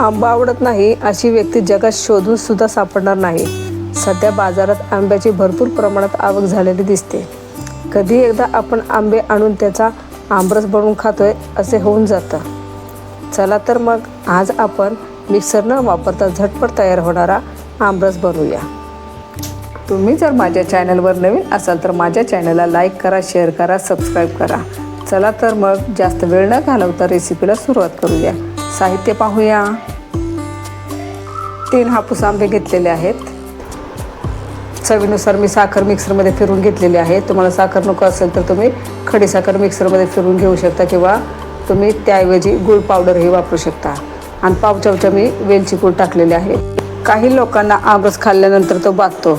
आंबा आवडत नाही अशी व्यक्ती जगात शोधून सुद्धा सापडणार नाही. सध्या बाजारात आंब्याची भरपूर प्रमाणात आवक झालेली दिसते. कधी एकदा आपण आंबे आणून त्याचा आंबरस बनवून खातोय असे होऊन जातं. चला तर मग आज आपण मिक्सर न वापरता झटपट तयार होणारा आमरस बनवूया. तुम्ही जर माझ्या चॅनलवर नवीन असाल तर माझ्या चॅनलला लाईक करा शेअर करा सबस्क्राईब करा. चला तर मग जास्त वेळ न घालवता रेसिपीला सुरुवात करूया. साहित्य पाहूया. तीन हापूस आंबे घेतलेले आहेत. चवीनुसार मी साखर मिक्सरमध्ये फिरून घेतलेली आहे. तुम्हाला साखर नको असेल तर तुम्ही खडी साखर मिक्सरमध्ये फिरून घेऊ शकता किंवा तुम्ही त्याऐवजी गुळ पावडरही वापरू शकता. आणि पाव चमचा मी वेलची पूड टाकलेली आहे. काही लोकांना आमरस खाल्ल्यानंतर तो बाधतो.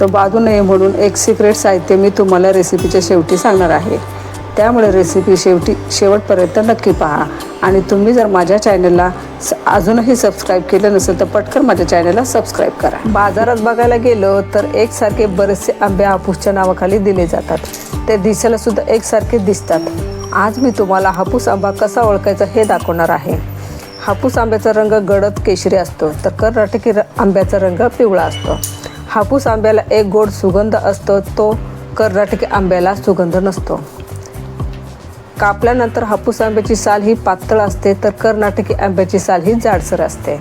तो बाधू नये म्हणून एक सिक्रेट साहित्य मी तुम्हाला रेसिपीच्या शेवटी सांगणार आहे. त्यामुळे रेसिपी शेवटी शेवटपर्यंत नक्की पहा. आणि तुम्ही जर माझ्या चॅनलला स अजूनही सबस्क्राईब केलं नसेल तर पटकन माझ्या चॅनलला सबस्क्राईब करा. बाजारात बघायला गेलो तर एकसारखे बरेचसे आंबे हापूसच्या नावाखाली दिले जातात. ते दिसायला सुद्धा एकसारखे दिसतात. आज मी तुम्हाला हापूस आंबा कसा ओळखायचा हे दाखवणार आहे. हापूस आंब्याचा रंग गडद केशरी असतो तर कर्नाटकी र- आंब्याचा रंग पिवळा असतो. हापूस आंब्याला एक गोड सुगंध असतो तो कर्नाटकी आंब्याला सुगंध नसतो. कापल्यानंतर हापूस आंब्याची साल ही पातळ असते तर कर्नाटकी आंब्याची साल ही जाडसर असते.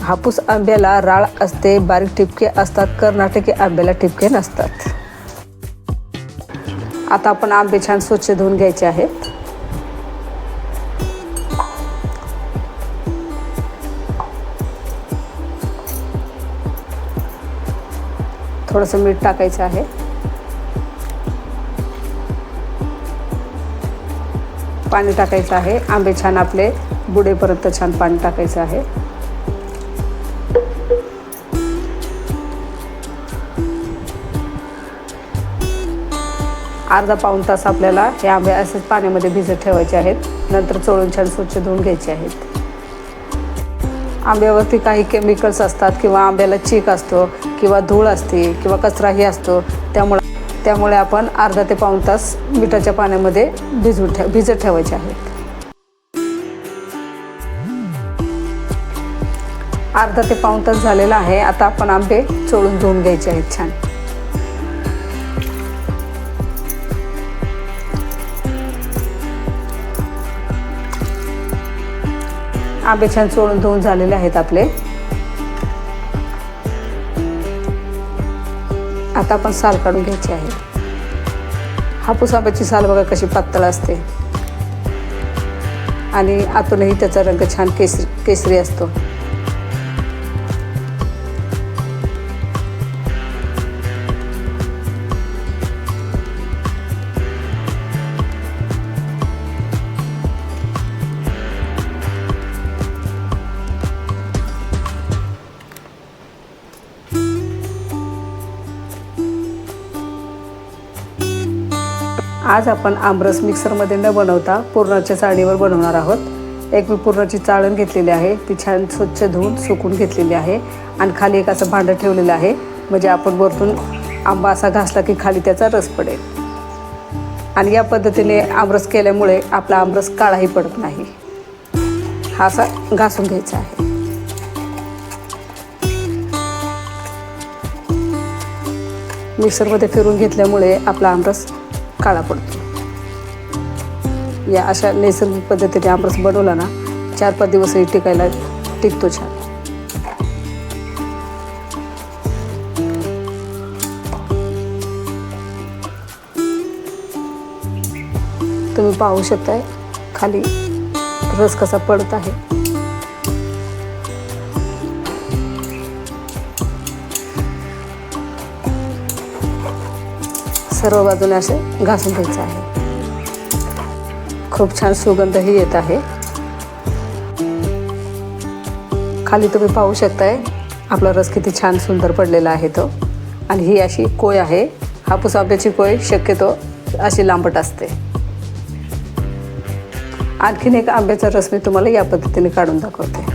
हापूस आंब्याला राळ असते बारीक ठिपके असतात कर्नाटकी आंब्याला ठिपके नसतात. आता आपण आंबे छान स्वच्छ धुवून घ्यायचे आहेत. थोडंसं मीठ टाकायचं आहे. पाणी टाकायचं आहे. आंबे छान आपले बुडेपर्यंत छान पाणी टाकायचं आहे. अर्धा पाऊण तास आपल्याला हे आंबे असेच पाण्यामध्ये भिजत ठेवायचे आहेत. नंतर चोळून छान स्वच्छ धुवून घ्यायचे आहेत. आंब्यावरती काही केमिकल्स असतात किंवा आंब्याला चीक असतो किंवा धूळ असते किंवा कचराही असतो. त्यामुळे त्यामुळे आपण अर्धा ते पाऊण तास मिठाच्या पाण्यामध्ये भिजवून ठेव भिजत ठेवायचे आहेत. अर्धा ते पाऊण तास झालेला आहे. आता आपण आंबे चोळून धुवून घ्यायचे आहेत छान. आंबे छान चोळून धुवून झालेले आहेत आपले. आता आपण साल काढून घ्यायची आहे. हापूस आंब्याची साल बघा कशी पातळ असते. आणि आतूनही त्याचा रंग छान केसरी केसरी असतो. आज आपण आमरस मिक्सरमध्ये न बनवता पुरणाच्या चाळणीवर बनवणार आहोत. एक मी पुरणाची चाळण घेतलेली आहे. ती छान स्वच्छ धुवून सुकून घेतलेली आहे. आणि खाली एक असं भांडं ठेवलेलं आहे. म्हणजे आपण वरतून आंबा असा घासला की खाली त्याचा रस पडेल. आणि या पद्धतीने आमरस केल्यामुळे आपला आमरस काळाही पडत नाही. हा असा घासून घ्यायचा आहे. मिक्सरमध्ये फिरून घेतल्यामुळे आपला आमरस काळा पडतो. या अशा नैसर्गिक पद्धतीने आमरस बनवला ना चार पाच दिवसही टिकायला टिकतो छान. तुम्ही पाहू शकताय खाली रस कसा पडत आहे. सर्व बाजूने असे घासून घ्यायचं आहे. खूप छान सुगंधही येत आहे. खाली तुम्ही पाहू शकताय आपला रस किती छान सुंदर पडलेला आहे तो. आणि ही अशी कोय आहे. हापूस आंब्याची कोय शक्यतो अशी लांबट असते. आणखीन एक आंब्याचा रस मी तुम्हाला या पद्धतीने काढून दाखवते.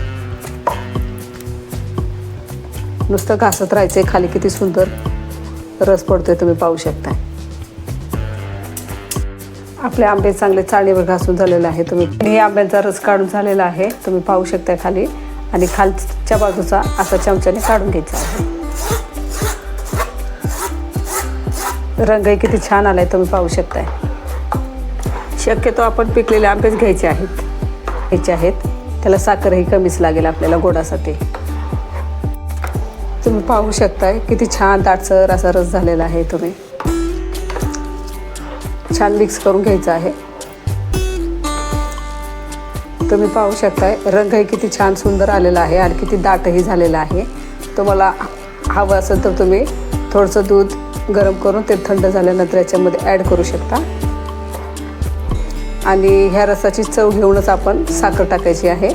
नुसतं घासत राहायचं खाली किती सुंदर रस पडतोय तुम्ही पाहू शकताय. आपले आंबे चांगले चाळणीवर घासून झालेले आहे तुम्ही हे आंब्यांचा रस काढून झालेला आहे. तुम्ही पाहू शकता खाली. आणि खालच्या बाजूचा असा चमच्याने काढून घ्यायचा आहे. रंगही किती छान आलाय तुम्ही पाहू शकताय. शक्यतो आपण पिकलेले आंबेच घ्यायचे आहेत. घ्यायचे आहेत. त्याला साखरही कमीच लागेल आपल्याला गोडासाठी. तुम्ही पाहू शकताय किती छान दाटसर असा रस झालेला आहे तुम्ही. छान मिक्स करून घ्यायचं आहे. तुम्ही पाहू शकताय रंगही किती छान सुंदर आलेला आहे आणि किती दाटही झालेला आहे. तुम्हाला हवं असेल तर तुम्ही थोडंसं दूध गरम करून ते थंड झाल्यानंतर याच्यामध्ये ॲड करू शकता. आणि ह्या रसाची चव घेऊनच आपण साखर टाकायची आहे.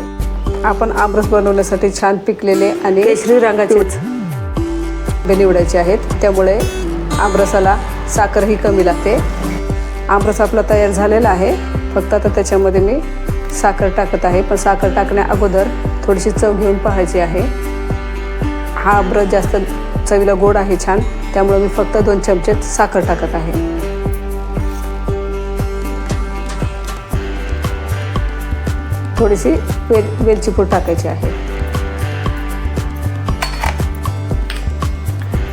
आपण आमरस बनवण्यासाठी छान पिकलेले आणि केशरी रंगाचेच आंबे निवडायचे आहेत. त्यामुळे आमरसाला साखरही कमी लागते. आमरस आपला तयार झालेला आहे. फक्त आता त्याच्यामध्ये मी साखर टाकत आहे. पण साखर टाकण्या अगोदर थोडीशी चव घेऊन पाहायची आहे. हा आमरस जास्त चवीला गोड आहे छान. त्यामुळे मी फक्त दोन चमचे साखर टाकत आहे. थोडीशी वेल वेलची पूड टाकायची आहे.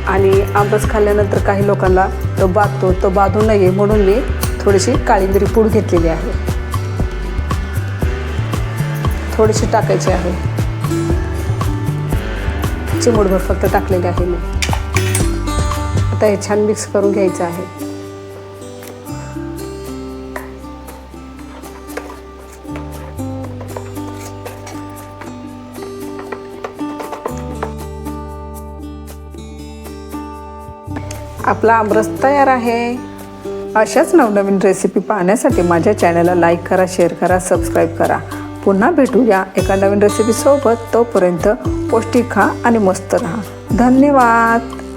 आणि आंबस खाल्ल्यानंतर काही लोकांना तो बाधतो तो बाधू नये म्हणून मी थोडीशी काळिंदरी पूड घेतलेली आहे. थोडीशी टाकायची आहे. चिमूडभर फक्त टाकलेली आहे मी. आता हे छान मिक्स करून घ्यायचं आहे. आपला आमरस तयार आहे. अशाच नवनवीन रेसिपी पाहण्यासाठी माझ्या चॅनलला लाईक करा शेअर करा सबस्क्राईब करा. पुन्हा भेटूया एका नवीन रेसिपीसोबत तोपर्यंत पौष्टिक खा आणि मस्त राहा. धन्यवाद.